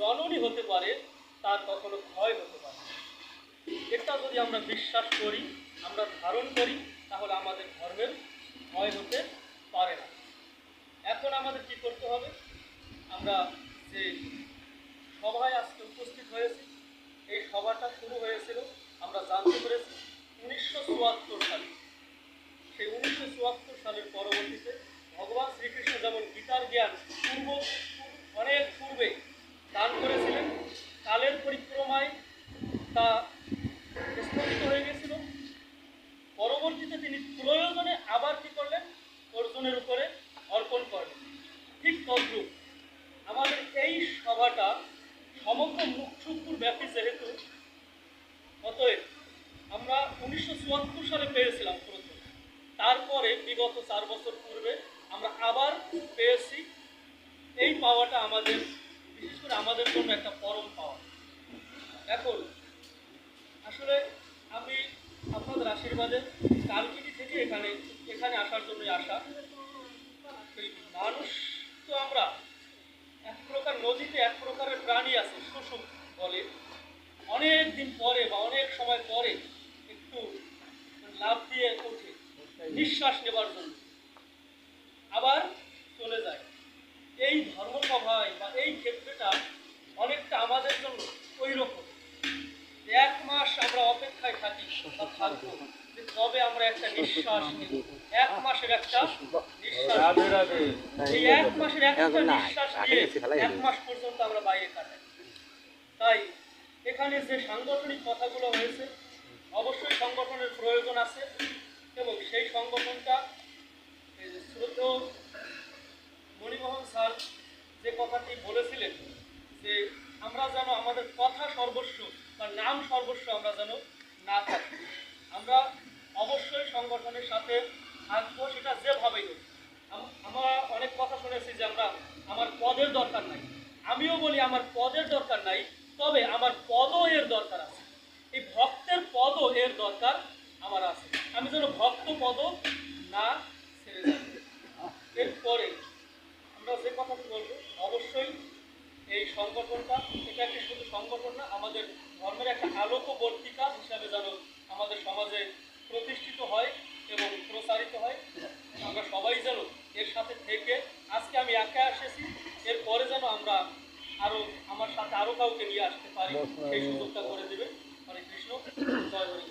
ক্ষয় হতে পারে না। এটা যদি আমরা বিশ্বাস করি, আমরা ধারণ করি, তাহলে আমাদের ধর্মের ভয় হতে পারে না। এখন আমাদের কি করতে হবে? আমরা যে সভায় আজকে উপস্থিত হয়েছি, এই সভাটা শুরু হয়েছিল, আমরা জানতে পেরেছি উনিশশো চুয়াত্তর সালে। সেই উনিশশো চুয়াত্তর সালের পরবর্তীতে ভগবান শ্রীকৃষ্ণ যেমন গীতার জ্ঞান পূর্বে দান করেছিলেন। কালের পরিক্রমায় তা স্থগিত হয়ে গেছিল। পরবর্তীতে তিনি প্রয়োজনে আবার কি করলেন? অর্জুনের উপরে অর্পণ করলেন। ঠিক তদ্রূপ আমাদের এই সভাটা সমগ্র মুখচুপুর ব্যাপী যেহেতু, অতএব আমরা উনিশশো চুয়াত্তর সালে পেয়েছিলাম প্রথম। তারপরে বিগত চার বছর পূর্বে আমরা আবার পেয়েছি। এই পাওয়াটা আমাদের বিশেষ করে আমাদের জন্য একটা পরম পাওয়া এখন আসলে আমি আপনাদের একটু লাভ দিয়ে নিঃশ্বাস নেবার জন্য। আবার চলে যায়। এই ধর্মসভায় বা এই ক্ষেত্রটা তাই এখানে যে সাংগঠনিক কথাগুলো হয়েছে অবশ্যই সংগঠনের প্রয়োজন আছে এবং সেই সংগঠনটা শ্রদ্ধেয় মণিমোহন স্যার যে কথাটি বলেছিলেন যে আমরা যেন আমাদের কথা সর্বস্ব বা নাম সর্বস্ব আমরা যেন না থাকি। আমরা অবশ্যই সংগঠনের সাথে থাকব, সেটা যেভাবেই হোক। আমরা অনেক কথা শুনেছি যে আমরা, আমার পদের দরকার নাই। আমিও বলি আমার পদের দরকার নাই, তবে আমার পদও এর দরকার আছে। এই ভক্তের পদও এর দরকার আমার আছে। আমি যেন ভক্ত পদ না ছেড়ে যাই এরপরে আমরা যে কথাটি বলব অবশ্যই এই সংগঠনটা এটা একটি শুধু সংগঠন না আমাদের ধর্মের একটা আলোকবর্তিকা হিসাবে যেন আমাদের সমাজে প্রতিষ্ঠিত হয় এবং প্রসারিত হয়। আমরা সবাই যেন এর সাথে থেকে আজকে আমি একা এসেছি এরপরে যেন আমরা আরও আমার সাথে আরও কাউকে নিয়ে আসতে পারি সেই সুযোগটা করে দেবে। হরে কৃষ্ণ জয় হরি